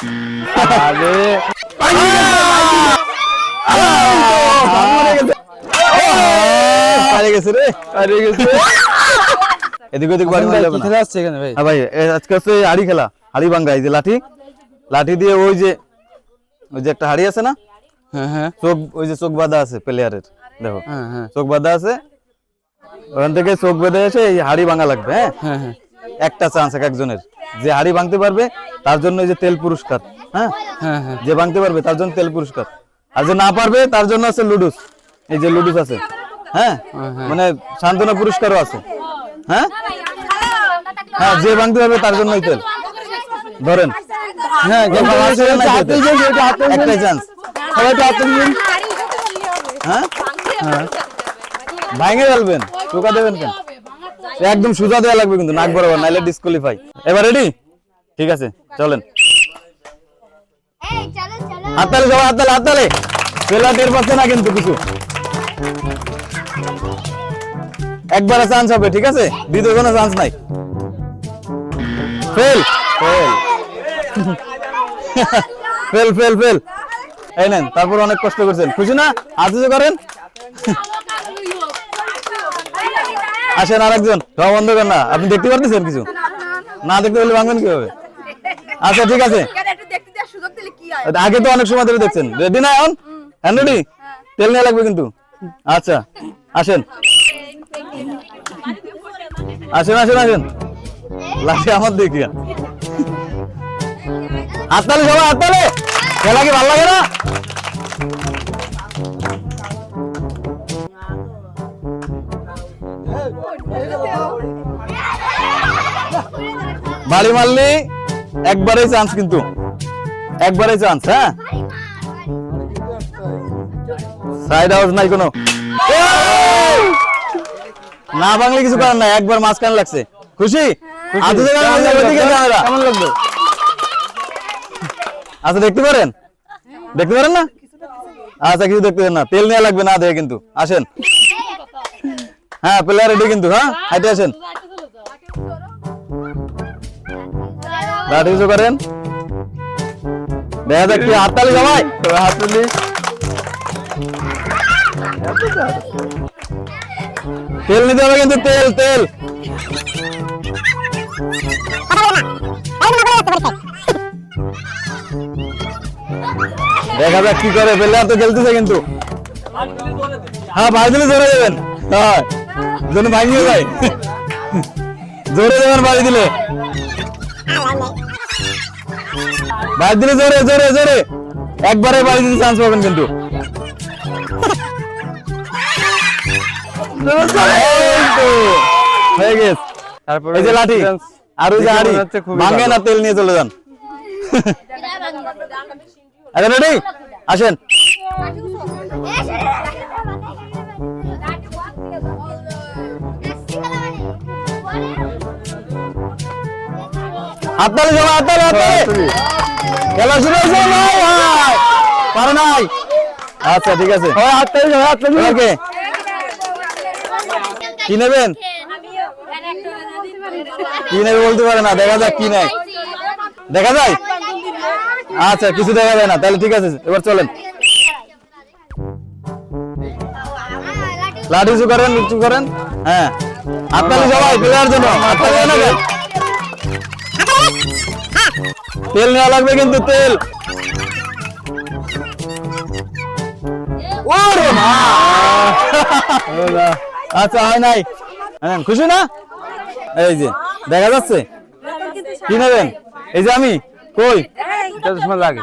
আরে। পারে গেছে। রে আরে গেছে এদিক ওদিক বাড়ি মারলে হবে আসছে এখানে ভাই ভাই আজকে হচ্ছে হাড়ি খেলা হাড়ি ভাঙ্গা এই যে লাঠি। লাঠি দিয়ে ওই যে ওই যে একটা হাড়ি আছে না? হ্যাঁ হ্যাঁ। চোখ ওই যে চোখ বাঁধা আছে প্লেয়ারের দেখো। হ্যাঁ হ্যাঁ। চোখ বাঁধা আছে ওখান থেকে চোখ বেঁধে এসে এই হাড়ি ভাঙা লাগবে হ্যাঁ? হ্যাঁ হ্যাঁ। একটা চান্স এক একজনের। যে হাড়ি ভাঙতে পারবে তার জন্য এই যে তেল পুরস্কার হ্যাঁ? হ্যাঁ হ্যাঁ। যে ভাঙতে পারবে তার জন্য তেল পুরস্কার। আর যে না পারবে তার জন্য আছে লুডুস। এই যে লুডুস আছে হ্যাঁ? মানে সান্ত্বনা পুরস্কারও আছে। হ্যাঁ? হ্যাঁ যে ভাঙতে পারবে তার জন্যই তেল। ধরেন। হ্যাঁ একটাই চান্স হ্যাঁ? ভাঙে ফেলবেন। টোকা দেবেন কেন? একদম সোজা দেওয়া লাগবে কিন্তু, নাক বরাবর, নাইলে ডিসকোয়ালিফাই এবার রেডি ঠিক আছে, চলেন। হাততালি, সবাই হাততালি হাততালি। পেলা টের পাচ্ছে না কিন্তু কিছু। একবারে চান্স হবে, ঠিক আছে? দ্বিতীয় কোনো চান্স নাই। Fail fail fail fail fail এই নেন, তারপর অনেক কষ্ট করছেন। খুশি না? হাত করেন। আসেন আরেকজন। সব বন্ধ করেন না। আপনি দেখতে পারতেছেন কিছু? না দেখতে পেলে ভাঙবেন কীভাবে? আচ্ছা ঠিক আছে। আগে তো অনেক সময় ধরে দেখছেন। রেডি না এখন? হ্যাঁ রেডি? তেল নিয়ে লাগবে কিন্তু। আচ্ছা আসেন। আসেন আসেন আসেন। লাঠি আমার দেখি হাততালি সবাই হাততালি খেলা কি ভালো লাগে না? বাড়ি মারলি? একবারেই চান্স কিন্তু। একবারেই চান্স হ্যাঁ? সাইড আউট নাই কোনো। না বাংলা কিছু করার নাই একবার মাঝখানে লাগছে। খুশি? কেমন আচ্ছা দেখতে পারেন? দেখতে পারেন না? আচ্ছা কিছু দেখতে পারেন না। তেল নেওয়া লাগবে না দেখে কিন্তু। আসেন। হ্যাঁ প্লেয়ার রেডি কিন্তু হ্যাঁ? হাইটে আসেন লাঠি করেন দেখা যাক কি হাততালি সবাই। হাততালি তেল নিতে হবে কিন্তু, তেল তেল। দেখা যাক কি করে প্লেয়ার তো খেলতেছে কিন্তু। হ্যাঁ ভাই দিলে জোরে দেবেন হ্যাঁ। যেন ভাঙিয়ে যায় জোরে দেবেন বাড়ি দিলে। বাড়ি দিলে জোরে জোরে জোরে। একবারে বাড়ি দিতে চান্স পাবেন কিন্তু। হয়ে গেছে। তারপরে এই যে লাঠি আর ওই যে হাড়ি ভাঙে না তেল নিয়ে চলে যান। আচ্ছা রেডি আসেন। হাততালি সবাই হাততালি হাততালি। খেলা শুরু হয়েছে নাই ভাই। পারে নাই। আচ্ছা ঠিক আছে। সবাই হাততালি সবাই হাততালি ওকে। কি নেবেন? কি নেবে বলতে পারে না দেখা যাক কি নেয়। দেখা যায়? আচ্ছা কিছু দেখা যায় না। তাহলে ঠিক আছে এবার চলেন। লাঠি করেন উঁচু করেন হ্যাঁ। হাততালি সবাই প্লেয়ার জন্য হাততালি না কেন? তেল নেওয়া লাগবে কিন্তু তেল। ওরে মা। আচ্ছা হয় নাই। হ্যাঁ, খুশি না? এই যে দেখা যাচ্ছে? কি নেবেন? এই যে আমি কই? লাগে।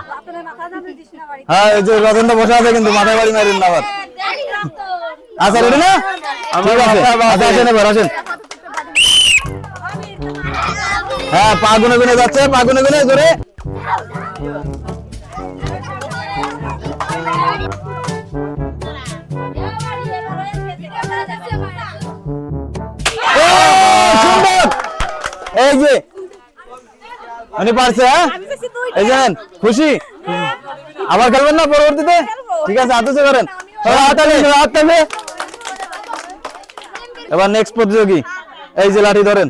হ্যাঁ এই যে রতনটা বসে আছে কিন্তু মাথায় বাড়ি মারেন না আবার। আচ্ছা রেডি না? ঠিক আছে। আচ্ছা আসেন এবার আসেন। হ্যাঁ পা গুনে গুনে যাচ্ছে পা গুনে গুনে জোরে। এই যে উনি পারছে হ্যাঁ? এই যে নেন, খুশি? আবার খেলবেন না পরবর্তীতে? ঠিক আছে হাতে করেন। হাতালি সবাই হাতালি এবার নেক্সট প্রতিযোগী। এই যে লাঠি ধরেন।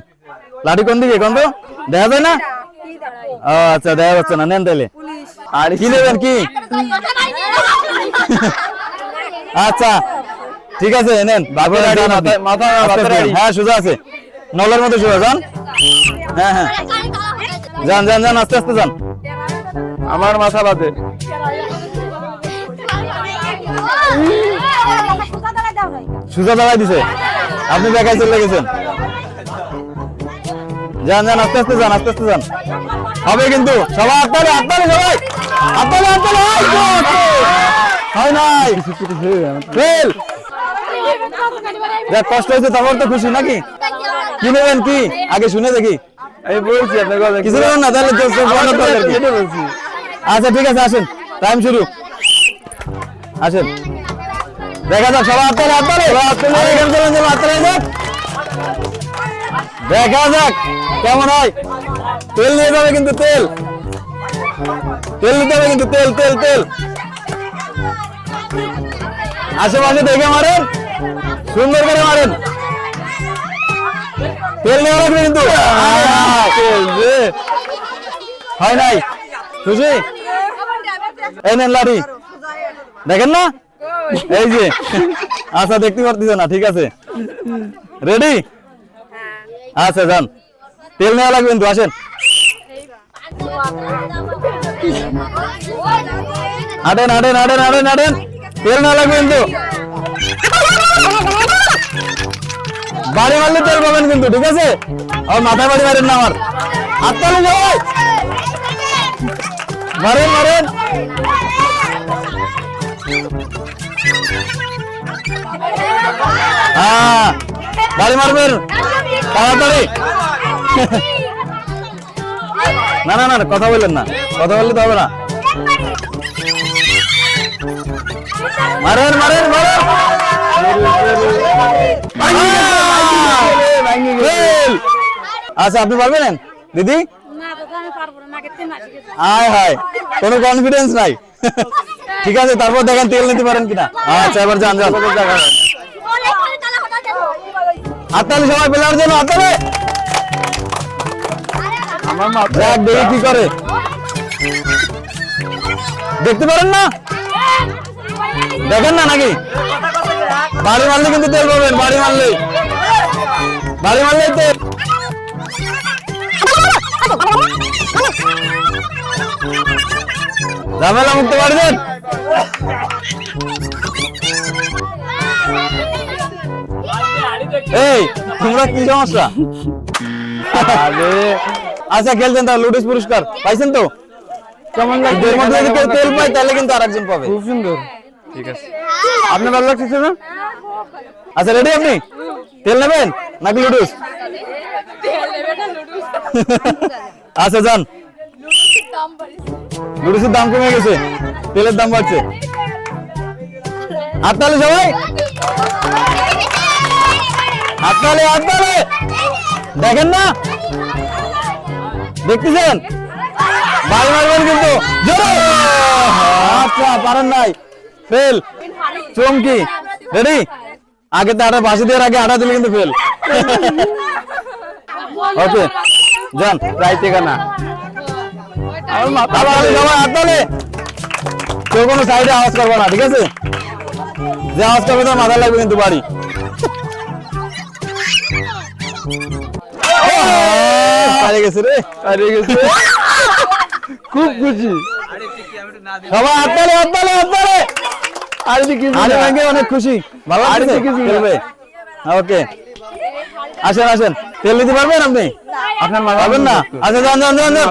লাঠি কোন দিকে? কোন তো? দেখা যায় না? আচ্ছা দেখা যাচ্ছে না। নেন তাহলে আর কি নেবেন কি? আচ্ছা ঠিক আছে নেন। মাথা হ্যাঁ সোজা আছে। নলের মধ্যে সোজা যান। হ্যাঁ হ্যাঁ। যান যান যান আস্তে আস্তে যান। আমার মাথা বাদে সোজা দাঁড়াই দিছে। আপনি বেকায় চলে গেছেন। যান যান আস্তে আস্তে যান আস্তে আস্তে যান। হবে কিন্তু। সবাই আত্মালে আত্মালে সবাই। আত্মালে আত্মালে হয় নাই। ফেল। যাক কষ্ট হয়েছে তারপর তো খুশি নাকি? কি নেবেন কি? আগে শুনে দেখি। আমি বলছি আপনার কথা কিছু নেবেন না তাহলে আচ্ছা ঠিক আছে আসেন। টাইম শুরু। আসেন। দেখা যাক সবাই হাততালি হাততালি এখানে চলেন চলো হাততালি যাক দেখা যাক কেমন হয়। তেল নিয়ে যাবে কিন্তু তেল। তেল নিতে হবে কিন্তু তেল তেল তেল। আশেপাশে দেখে মারেন। সুন্দর করে মারেন। তেল নেওয়া রাখবে কিন্তু। হয় নাই। খুশি? এই নেন লাঠি। দেখেন না? এই যে আচ্ছা দেখতে পারতেছে না ঠিক আছে? রেডি আচ্ছা যান। তেল নেওয়া লাগবে কিন্তু আসেন। হাঁটেন হাঁটেন হাঁটেন হাঁটেন হাঁটেন তেল নেওয়া লাগবে কিন্তু। বাড়ি মারলে তেল পাবেন কিন্তু ঠিক আছে? আর মাথায় বাড়ি মারেন না আমার। হাততালি সবাই মারেন মারেন। হ্যাঁ। বাড়ি মারবেন। তাড়াতাড়ি। না না না কথা বললেন না। কথা বললে তো হবে না। মারেন মারেন মারেন। আচ্ছা আপনি পারবেন? দিদি? হায় হায়। কোনো কনফিডেন্স নাই। ঠিক আছে তারপর দেখেন তেল নিতে পারেন কিনা। আচ্ছা এবার যান যান। হাততালি সবাই পেলার জন্য মাথা দেখ দেখি কি করে। দেখতে পারেন না? দেখেন না নাকি? বাড়ি মারলে কিন্তু তেল পাবেন বাড়ি মারলে। বাড়ি মারলে তেল। ঝামেলা মুক্ত পারবেন এই তোমরা কি সমস্যা আরে। আচ্ছা খেলছেন তাহলে লুডুস পুরস্কার পাইছেন তো? কেমন এর মধ্যে যদি কেউ তেল পায় তাহলে কিন্তু আরেকজন পাবে। খুব সুন্দর। ঠিক আছে। আপনার ভালো লাগতেছে না? আচ্ছা রেডি আপনি? তেল নেবেন নাকি লুডুস? আচ্ছা যান। লুডুসের দাম কমে গেছে তেলের দাম বাড়ছে। হাততালি সবাই? হাততালি হাততালি দেখেন না? দেখতেছেন? বাড়ি মারবেন কিন্তু। আচ্ছা পারেন নাই। ফেল। চমকি। রেডি? আগে তো আটা বাসি দেওয়ার আগে আটা দিলে কিন্তু ফেল। ওকে, যান রাইতে কানা আমার মাথা তাহলে সবাই হাত তালে কেউ কোনো সাইডে আওয়াজ করবে না, ঠিক আছে? যে আওয়াজ করবে তার মাথা লাগবে কিন্তু বাড়ি। হারিয়ে গেছে রে। হারিয়ে গেছে। খুব খুশি। সবাই হাত তালে হাত তালে হাত তালে। আর কি আরে ব্যাংকে অনেক খুশি। ভালো আরে খেলবে ওকে। আসেন আসেন। তেল নিতে পারবেন আপনি? আপনার মাথা পারবেন না? আচ্ছা যান যান যান যান।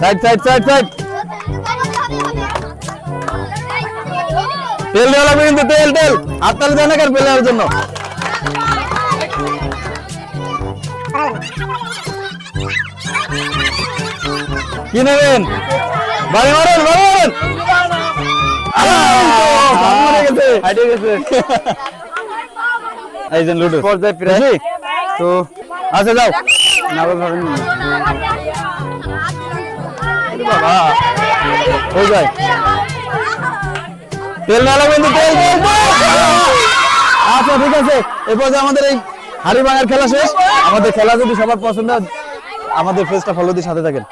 Side side side side. তেল দেওয়া লাগবে কিন্তু তেল তেল। হাততালি দেয় না পেলার জন্য? কি নেবেন? বাড়ি মারেন বাড়ি মারেন। এই যে লুডো। পর্যায়ে প্রায় খুশি? তো আচ্ছা যাও। না। বাবা। হয়ে যায়। তেল না লাগবে তেল। আচ্ছা ঠিক আছে। এরপর আমাদের এই হাড়ি খেলা শেষ। আমাদের খেলা যদি সবার পছন্দ আমাদের ফেসটা ফলো দিয়ে সাথে থাকেন।